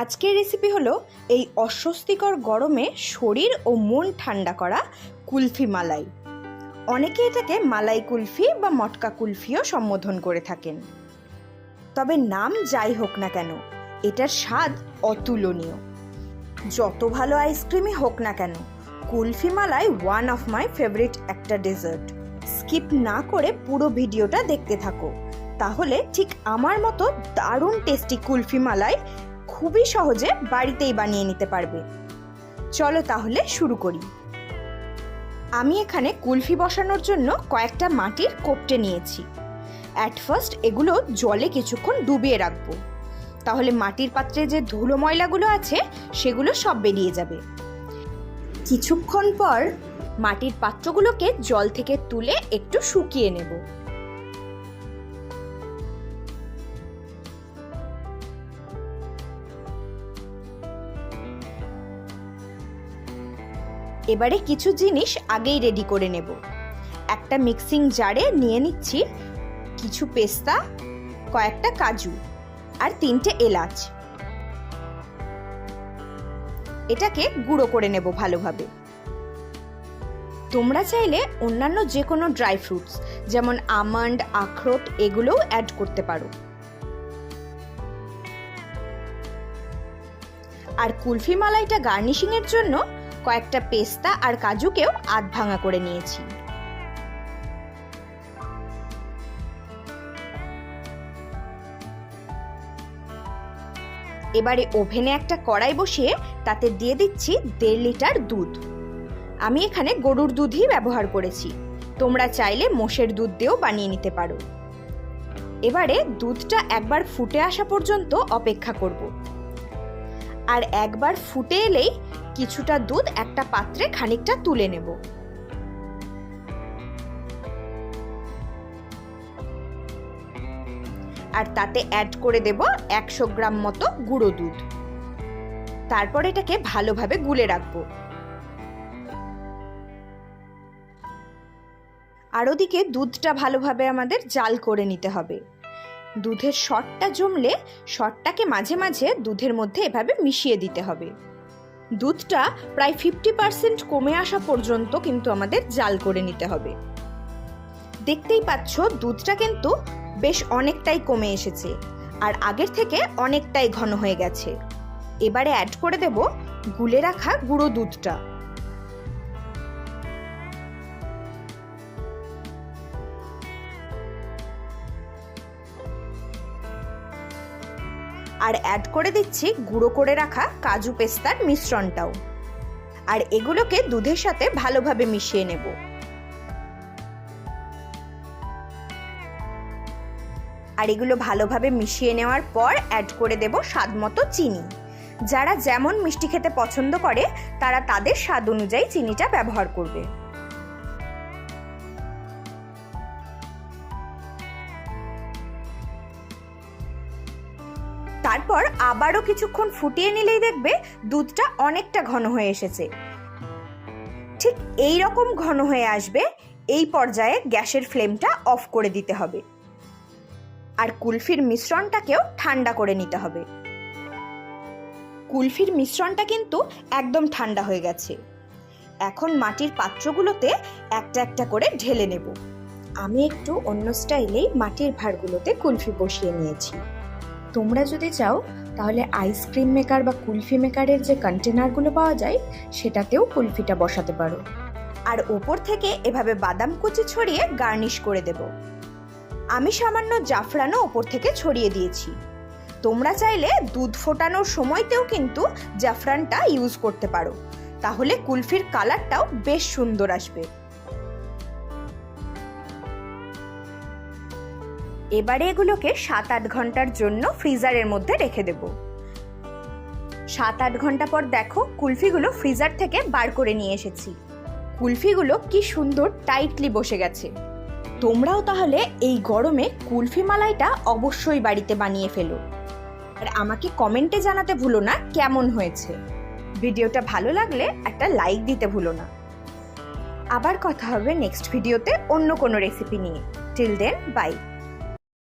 আজকের রেসিপি হলো এই অস্বস্তিকর গরমে শরীর ও মন ঠান্ডা করা কুলফি মালাই। অনেকে এটাকে মালাই কুলফি বা মটকা কুলফিও সম্বোধন করে থাকেন। তবে নাম যাই হোক না কেন, এটার স্বাদ অতুলনীয়। যত ভালো আইসক্রিমই হোক না কেন, kulfi malai one of my favourite একটা ডেজার্ট স্কিপ না করে পুরো ভিডিওটা দেখতে থাকো। তাহলে ঠিক আমার মতো দারুণ টেস্টি কুলফি মালাই খুবই সহজে বাড়িতেই বানিয়ে নিতে পারবে। চলো তাহলে শুরু করি। আমি এখানে কুলফি বসানোর জন্য কয়েকটা মাটির কোপটে নিয়েছি। অ্যাট ফার্স্ট এগুলো জলে কিছুক্ষণ ডুবিয়ে রাখব। তাহলে মাটির পাত্রে যে ধুলো ময়লাগুলো আছে, সেগুলো সব বেরিয়ে যাবে। কিছুক্ষণ পর মাটির পাত্রগুলোকে জল থেকে তুলে একটু শুকিয়ে নেব। এবারে কিছু জিনিস আগেই রেডি করে নেব। একটা মিক্সিং জারে নিয়ে নিচ্ছি কিছু পেস্তা, কয়েকটা কাজু আর তিনটে এলাচ। এটাকে গুঁড়ো করে নেব ভালোভাবে। তোমরা চাইলে অন্যান্য যে কোনো ড্রাই ফ্রুটস যেমন আমন্ড আখরোট এগুলোও অ্যাড করতে পারো। আর কুলফি মালাইটা গার্নিশিং এর জন্য কয়েকটা পেস্তা আর কাজুকেও আধ ভাঙা করে নিয়েছি। এবারে ওভেনে একটা কড়াই বসিয়ে তাতে দিয়ে দিচ্ছি দেড় লিটার দুধ। আমি এখানে গরুর দুধই ব্যবহার করেছি। তোমরা চাইলে মোষের দুধ দিয়েও বানিয়ে নিতে পারো। এবারে দুধটা একবার ফুটে আসা পর্যন্ত অপেক্ষা করব। আর একবার ফুটে এলেই কিছুটা দুধ একটা পাত্রে খানিকটা তুলে নেব। আর তাতে অ্যাড করে দেব একশো গ্রাম মতো গুঁড়ো দুধ। তারপর এটাকে ভালোভাবে গুলে রাখব। আর ওদিকে দুধটা ভালোভাবে আমাদের জাল করে নিতে হবে। দুধের শটটা জমলে শটটাকে মাঝে মাঝে দুধের মধ্যে এভাবে মিশিয়ে দিতে হবে। দুধটা প্রায় ফিফটি পার্সেন্ট কমে আসা পর্যন্ত কিন্তু আমাদের জাল করে নিতে হবে। দেখতেই পাচ্ছ, দুধটা কিন্তু বেশ অনেকটাই কমে এসেছে আর আগের থেকে অনেকটাই ঘন হয়ে গেছে। এবারে অ্যাড করে দেব গুলে রাখা গুঁড়ো দুধটা। আর অ্যাড করে দিচ্ছি গুঁড়ো করে রাখা কাজু পেস্তার মিশ্রণটাও। আর এগুলোকে দুধের সাথে ভালোভাবে মিশিয়ে নেব। আর এগুলো ভালোভাবে মিশিয়ে নেওয়ার পর অ্যাড করে দেব স্বাদ মতো চিনি। যারা যেমন মিষ্টি খেতে পছন্দ করে, তারা তাদের স্বাদ অনুযায়ী চিনিটা ব্যবহার করবে। তারপর আবারও কিছুক্ষণ ফুটিয়ে নিলেই দেখবে দুধটা অনেকটা ঘন হয়ে এসেছে। ঠিক এই রকম ঘন হয়ে আসবে, এই পর্যায়ে গ্যাসের ফ্লেমটা অফ করে দিতে হবে। আর কুলফির মিশ্রণটাকেও ঠান্ডা করে নিতে হবে। কুলফির মিশ্রণটা কিন্তু একদম ঠান্ডা হয়ে গেছে। এখন মাটির পাত্রগুলোতে একটা একটা করে ঢেলে নেব। আমি একটু অন্য স্টাইলেই মাটির ভাঁড়গুলোতে কুলফি বসিয়ে নিয়েছি। তোমরা যদি চাও, তাহলে আইসক্রিম মেকার বা কুলফি মেকারের যে কন্টেনারগুলো পাওয়া যায়, সেটাতেও কুলফিটা বসাতে পারো। আর ওপর থেকে এভাবে বাদাম কুচি ছড়িয়ে গার্নিশ করে দেব। আমি সামান্য জাফরানও ওপর থেকে ছড়িয়ে দিয়েছি। তোমরা চাইলে দুধ ফোটানোর সময়তেও কিন্তু জাফরানটা ইউজ করতে পারো। তাহলে কুলফির কালারটাও বেশ সুন্দর আসবে। এবারে এগুলোকে সাত আট ঘণ্টার জন্য ফ্রিজারের মধ্যে রেখে দেব। সাত আট ঘণ্টা পর দেখো কুলফিগুলো ফ্রিজার থেকে বার করে নিয়ে এসেছি। কুলফিগুলো কি সুন্দর টাইটলি বসে গেছে। তোমরাও তাহলে এই গরমে কুলফি মালাইটা অবশ্যই বাড়িতে বানিয়ে ফেলো। আর আমাকে কমেন্টে জানাতে ভুলো না কেমন হয়েছে। ভিডিওটা ভালো লাগলে একটা লাইক দিতে ভুলো না। আবার কথা হবে নেক্সট ভিডিওতে অন্য কোনো রেসিপি নিয়ে। Till then, bye.